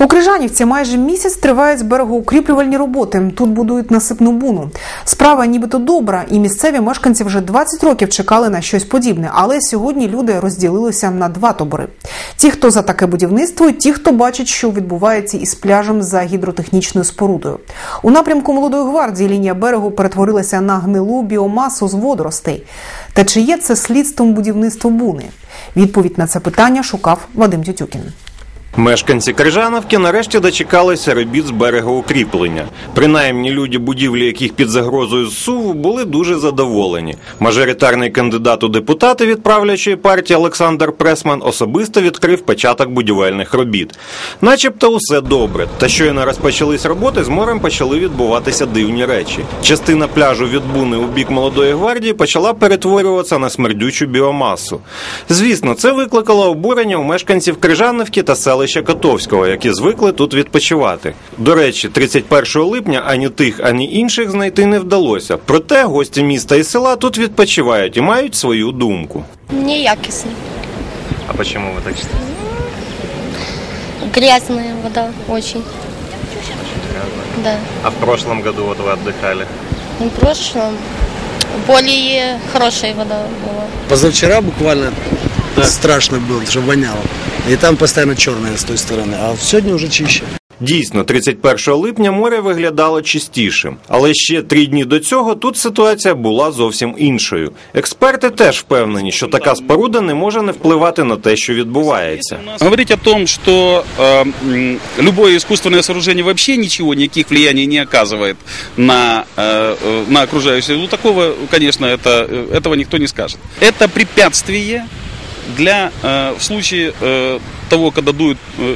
У Крижанівці майже місяць тривають берегоукріплювальні роботи. Тут будують насипну буну. Справа нібито добра, і місцеві мешканці вже 20 років чекали на щось подібне. Але сьогодні люди розділилися на два табори: ті, хто за таке будівництво, і ті, хто бачить, що відбувається із пляжем за гідротехнічною спорудою. У напрямку молодої гвардії лінія берегу перетворилася на гнилу біомасу з водоростей. Та чи є це слідством будівництва буни? Відповідь на це питання шукав Вадим Тютюкін. Мешканці Крижановки нарешті дочекалися робіт з берегоукріплення. Принаймні люди, будівлі яких під загрозою зсуву, були дуже задоволені. Мажоритарний кандидат у депутати від правлячої партії Олександр Пресман особисто відкрив початок будівельних робіт. Начебто усе добре. Та щойно розпочались роботи, з морем почали відбуватися дивні речі. Частина пляжу від Буни у бік молодої гвардії почала перетворюватися на смердючу біомасу. Звісно, це викликало обурення у мешканців Крижановки та селища Котовського, які звикли тут відпочивати. До речі, 31 липня ані тих, ані інших знайти не вдалося. Проте гості міста і села тут відпочивають і мають свою думку. Неякісні. А чому ви так читаєте? Грязная вода очень. Да. А в прошлом году вот вы отдыхали? В прошлом более хорошая вода была. Позавчера буквально страшно было, что воняло. И там постоянно черное с той стороны. А сегодня уже чище. Дійсно, 31 липня море виглядало чистішим, але ще три дні до цього тут ситуація була зовсім іншою. Експерти теж впевнені, що така споруда не може не впливати на те, що відбувається. Говорить о том, что э, м, любое искусственное сооружение вообще ничего, никаких влияний не оказывает на, э, э, на окружающее, ну такого, конечно, это, э, этого никто не скажет. Это препятствие для, э, в случае э, того, когда дует э,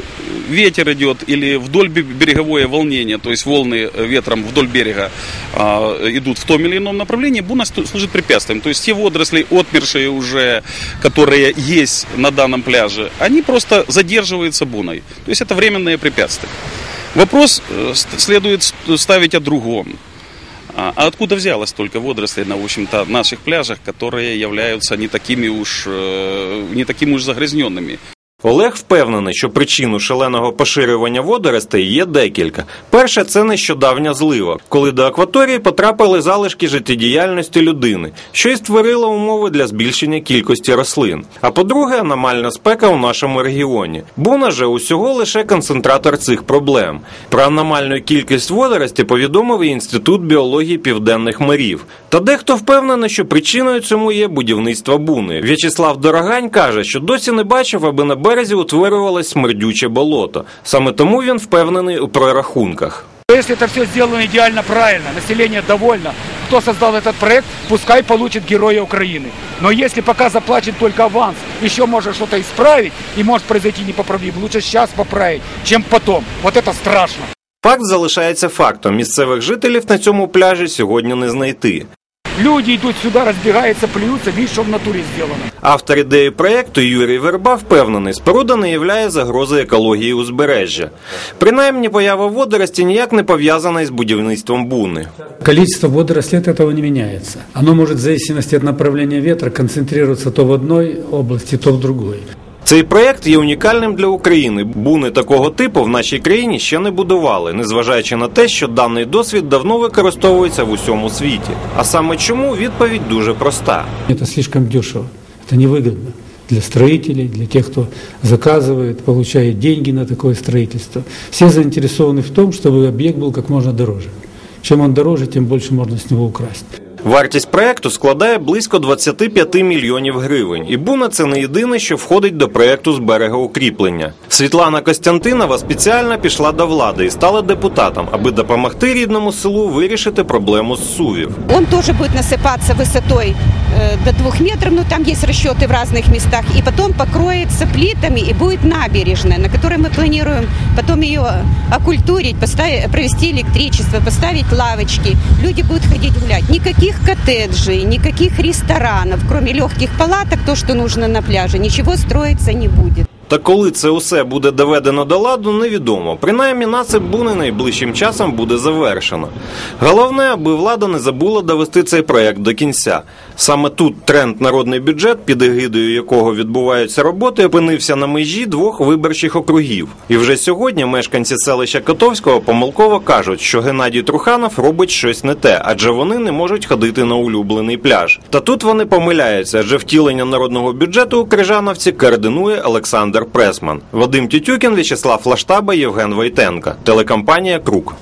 ветер идет или вдоль бе- береговое волнение, то есть волны э, ветром вдоль берега э, идут в том или ином направлении, буна сту- служит препятствием. То есть те водоросли, отмершие уже, которые есть на данном пляже, они просто задерживаются буной. То есть это временное препятствие. Вопрос э, ст- следует с- ставить о другом. А а откуда взялось столько водорослей на, в общем-то, наших пляжах, которые являются не такими уж, э, не такими уж загрязненными? Олег впевнений, що причину шаленого поширювання водоростей є декілька. Перше, це нещодавня злива, коли до акваторії потрапили залишки життєдіяльності людини, що й створило умови для збільшення кількості рослин. А по-друге, аномальна спека у нашому регіоні. Буна же усього лише концентратор цих проблем. Про аномальну кількість водорості повідомив і Інститут біології південних морів. Та дехто впевнений, що причиною цьому є будівництво буни. В'ячеслав Дорогань каже, що досі не бачив, аби на березі утворювалось смердюче болото. Саме тому він впевнений у прорахунках. Если это все сделано идеально правильно, население довольно, кто создал этот проект, пускай получит Героя Украины. Но если пока заплачен только аванс, еще может что-то исправить и может произойти непоправимо, лучше сейчас поправить, чем потом. Вот это страшно. Факт залишається фактом. Місцевих жителів на цьому пляжі сьогодні не знайти. Люди идут сюда, разбегаются, плюются, видишь, что в натуре сделано. Автор ідеї проєкту Юрій Верба впевнений, споруда не являє загрози екології узбережжя. Принаймні, поява водорості ніяк не пов'язана із будівництвом буни. Количество водорослей от этого не меняется. Оно может в зависимости от направления ветра концентрироваться то в одной области, то в другой. Цей проєкт є унікальним для України. Буни такого типу в нашій країні ще не будували, незважаючи на те, що даний досвід давно використовується в усьому світі. А саме чому відповідь дуже проста. Это слишком дешево, это невыгодно для строителей, для тех, кто заказывает, получает деньги на такое строительство. Все заинтересованы в том, чтобы объект был как можно дороже. Чем он дороже, тем больше можно с него украсть. Вартість проекту складає близько 25 мільйонів гривень, і буна це не єдине, що входить до проекту з берегоукріплення. Світлана Костянтинова спеціально пішла до влади і стала депутатом, аби допомогти рідному селу вирішити проблему зсувів. Он тоже будет насыпаться высотой э, до двух метров, но там есть расчеты в разных местах, и потом покроется плитами и будет набережная, на которой мы планируем потом ее окультурить, поставить, провести электричество, поставить лавочки. Люди будут ходить гулять. Никаких коттеджей, никаких ресторанов, кроме легких палаток, то, что нужно на пляже, ничего строиться не будет. Та коли це усе буде доведено до ладу, невідомо. Принаймні насип буни найближчим часом буде завершено. Головне, аби влада не забула довести цей проект до кінця. Саме тут тренд народний бюджет, під егидою якого відбуваються роботи, опинився на межі двох виборчих округів. І вже сьогодні мешканці селища Котовського помилково кажуть, що Геннадій Труханов робить щось не те, адже вони не можуть ходити на улюблений пляж. Та тут вони помиляються, адже втілення народного бюджету у Крижановці координує Олександр Пресман. Вадим Тютюкін, В'ячеслав Лаштаба, Євген Войтенка. Телекомпанія Крук.